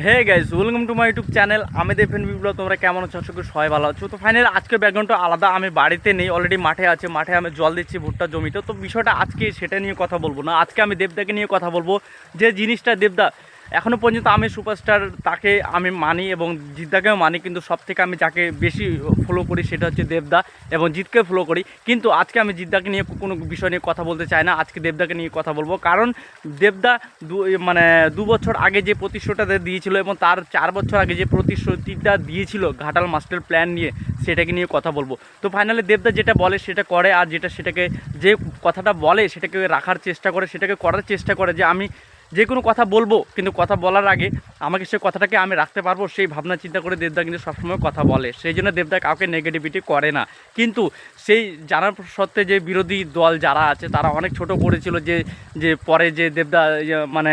Hey guys welcome to my YouTube channel আমি দেবেন বিপ্লব তোমরা কেমন আছো? আশা করি সবাই ভালো আছো। তো ফাইনাল আজকে ব্যাকগ্রাউন্ডটা আলাদা। আমি বাড়িতে নেই অলরেডি মাঠে আছে। মাঠে আমি জল দিচ্ছি, ভুট্টা জমিতে। তো বিষয়টা আজকে সেটা নিয়ে কথা বলব না। আজকে আমি দেবদাকে নিয়ে কথা বলব। যে জিনিসটা দেবদা এখনও পর্যন্ত আমি সুপারস্টার তাকে আমি মানি এবং জিদ্দাকেও মানি, কিন্তু সব থেকে আমি যাকে বেশি ফলো করি সেটা হচ্ছে দেবদা এবং জিতকে ফলো করি। কিন্তু আজকে আমি জিদ্দাকে নিয়ে কোনো বিষয় নিয়ে কথা বলতে চাই না, আজকে দেবদাকে নিয়ে কথা বলব। কারণ দেবদা দু মানে দু বছর আগে যে প্রতিশ্রুতিটা দিয়েছিল এবং তার চার বছর আগে যে প্রতিশ্রুতিটা দিয়েছিল ঘাটাল মাস্টার প্ল্যান নিয়ে, সেটাকে নিয়ে কথা বলব। তো ফাইনালি দেবদা যেটা বলে সেটা করে, আর যেটা সেটাকে যে কথাটা বলে সেটাকে রাখার চেষ্টা করে, সেটাকে করার চেষ্টা করে যে আমি যে কোনো কথা বলব কিন্তু কথা বলার আগে আমাকে সে কথাটাকে আমি রাখতে পারব সেই ভাবনা চিন্তা করে দেবদা কিন্তু সবসময় কথা বলে। সেই জন্য দেবদা কাউকে নেগেটিভিটি করে না। কিন্তু সেই জানার সত্ত্বে যে বিরোধী দল যারা আছে তারা অনেক ছোট করেছিল যে যে পরে যে দেবদা ইয়ে, মানে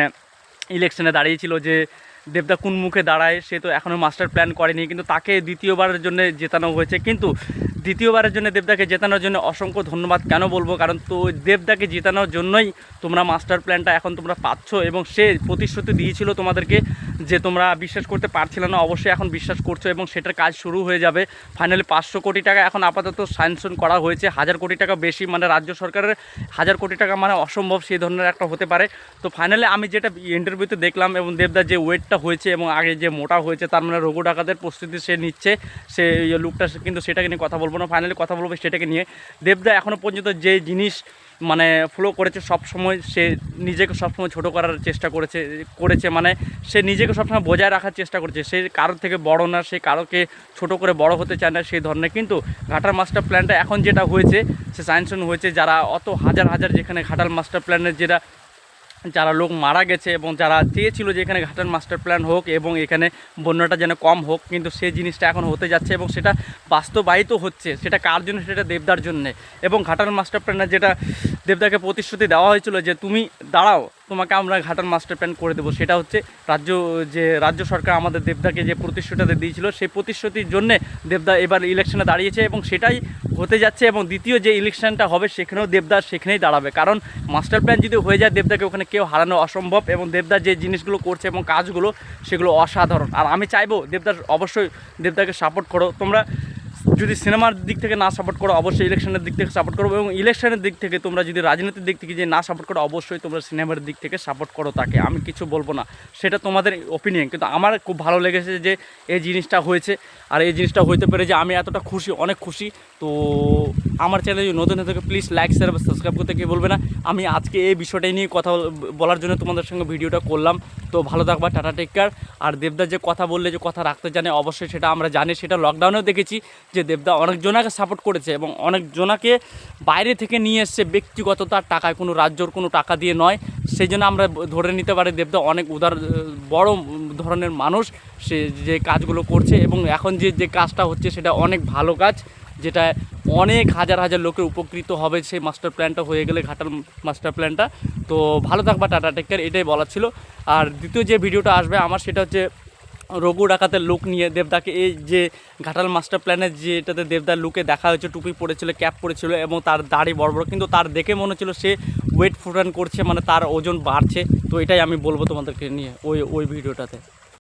ইলেকশনে দাঁড়িয়েছিল যে দেবদা কোন মুখে দাঁড়ায় সে তো এখনও মাস্টার প্ল্যান করেনি। কিন্তু তাকে দ্বিতীয়বারের জন্য জেতানো হয়েছে। কিন্তু দ্বিতীয়বারের জন্য দেবদাকে জেতানোর জন্য অসংখ্য ধন্যবাদ। কেন বলব? কারণ তো দেবদাকে জেতানোর জন্যই তোমরা মাস্টার প্ল্যানটা এখন তোমরা পাচ্ছ এবং সে প্রতিশ্রুতি দিয়েছিল তোমাদেরকে। যে তোমরা বিশ্বাস করতে পারছিলে না, অবশ্যই এখন বিশ্বাস করছ এবং সেটার কাজ শুরু হয়ে যাবে। ফাইনালি পাঁচশো কোটি টাকা এখন আপাতত স্যাংশন করা হয়েছে। হাজার কোটি টাকা বেশি মানে রাজ্য সরকারের হাজার কোটি টাকা মানে অসম্ভব সেই ধরনের একটা হতে পারে। তো ফাইনালি আমি যেটা ইন্টারভিউতে দেখলাম এবং দেবদার যে ওয়েটটা হয়েছে এবং আগে যে মোটা হয়েছে, তার মানে রঘু ডাকাতের প্রস্তুতি সে নিচ্ছে। সে লুকটা কিন্তু সেটাকে নিয়ে কথা বলব না। ফাইনালি কথা বলব সেটাকে নিয়ে। দেবদা এখনও পর্যন্ত যে জিনিস মানে ফলো করেছে সব সময় সে নিজেকে সবসময় ছোট করার চেষ্টা করেছে করেছে মানে সে নিজেকে সবসময় বজায় রাখার চেষ্টা করেছে। সে কারোর থেকে বড় না, সে কারোকে ছোট করে বড় হতে চায় না সেই ধরনের। কিন্তু ঘাটার মাস্টার প্ল্যানটা এখন যেটা হয়েছে, সে সায়েন্সন হয়েছে যারা অত হাজার হাজার যেখানে ঘাটাল মাস্টার প্ল্যানের যেটা যারা লোক মারা গেছে এবং যারা চেয়েছিল যে এখানে ঘাটার মাস্টার প্ল্যান হোক এবং এখানে বন্যাটা যেন কম হোক, কিন্তু সেই জিনিসটা এখন হতে যাচ্ছে এবং সেটা বাস্তবায়িত হচ্ছে। সেটা কার জন্য? সেটা দেবদার জন্যে। এবং ঘাটার মাস্টার প্ল্যানের যেটা দেবদাকে প্রতিশ্রুতি দেওয়া হয়েছিল যে তুমি দাঁড়াও তোমাকে আমরা ঘাটার মাস্টার প্ল্যান করে দেবো। সেটা হচ্ছে রাজ্য, যে রাজ্য সরকার আমাদের দেবদাকে যে প্রতিশ্রুতিটা দিয়েছিল, সেই প্রতিশ্রুতির জন্যে দেবদা এবার ইলেকশনে দাঁড়িয়েছে এবং সেটাই হতে যাচ্ছে এবং দ্বিতীয় যে ইলেকশনটা হবে, সেখানেও দেবদার সেখানেই দাঁড়াবে। কারণ মাস্টার প্ল্যান যদি হয়ে যায়, দেবদাকে ওখানে কেউ হারানো অসম্ভব এবং দেবদা যে জিনিসগুলো করছে এবং কাজগুলো, সেগুলো অসাধারণ। আর আমি চাইব দেবদার, অবশ্যই দেবদাকে সাপোর্ট করো। তোমরা যদি সিনেমার দিক থেকে না সাপোর্ট করো, অবশ্যই ইলেকশনের দিক থেকে সাপোর্ট করো এবং ইলেকশনের দিক থেকে তোমরা যদি রাজনীতির দিক থেকে যে না সাপোর্ট করো, অবশ্যই তোমরা সিনেমার দিক থেকে সাপোর্ট করো তাকে। আমি কিছু বলব না, সেটা তোমাদের ওপিনিয়ন কিন্তু আমার খুব ভালো লেগেছে যে এই জিনিসটা হয়েছে, আর এই জিনিসটা হইতে পেরে যে আমি এতটা খুশি, অনেক খুশি। তো আমার চ্যানেল নতুন হয়ে থাকে প্লিজ লাইক শেয়ার বা সাবস্ক্রাইব করতে কে বলবে না। আমি আজকে এই বিষয়টাই নিয়ে কথা বলার জন্য তোমাদের সঙ্গে ভিডিওটা করলাম। তো ভালো থাকবা, টাটা টেক কেয়ার আর দেবদা যে কথা বললে, যে কথা রাখতে জানে, অবশ্যই সেটা আমরা জানি। সেটা লকডাউনেও দেখেছি যে দেবদা অনেকজনাকে সাপোর্ট করেছে এবং অনেকজনাকে বাইরে থেকে নিয়ে এসছে ব্যক্তিগত তার টাকায়। কোনো রাজ্যর কোনো টাকা দিয়ে নয়। সেই জন্য আমরা ধরে নিতে পারি, দেবদা অনেক উদার, বড় ধরনের মানুষ। সে যে কাজগুলো করছে এবং এখন যে যে কাজটা হচ্ছে, সেটা অনেক ভালো কাজ। যেটা অনেক হাজার হাজার লোকের উপকৃত হবে সেই মাস্টার প্ল্যানটা হয়ে গেলে ঘাটাল মাস্টার প্ল্যানটা। তো ভালো থাকবা, টাটা টেকের এটাই বলার ছিল। আর দ্বিতীয় যে ভিডিওটা আসবে আমার সেটা হচ্ছে রঘু ডাকাতের লুক নিয়ে দেবদাকে। এই যে ঘাটাল মাস্টার প্ল্যানের যেটাতে দেবদার লুকে দেখা হয়েছে, টুপি পরেছিল ক্যাপ পরেছিল এবং তার দাড়ি বড় বড়, কিন্তু তার দেখে মনে হচ্ছিল সে ওয়েট ফুটান করছে মানে তার ওজন বাড়ছে। তো এটাই আমি বলব তোমাদেরকে নিয়ে ওই ওই ভিডিওটাতে।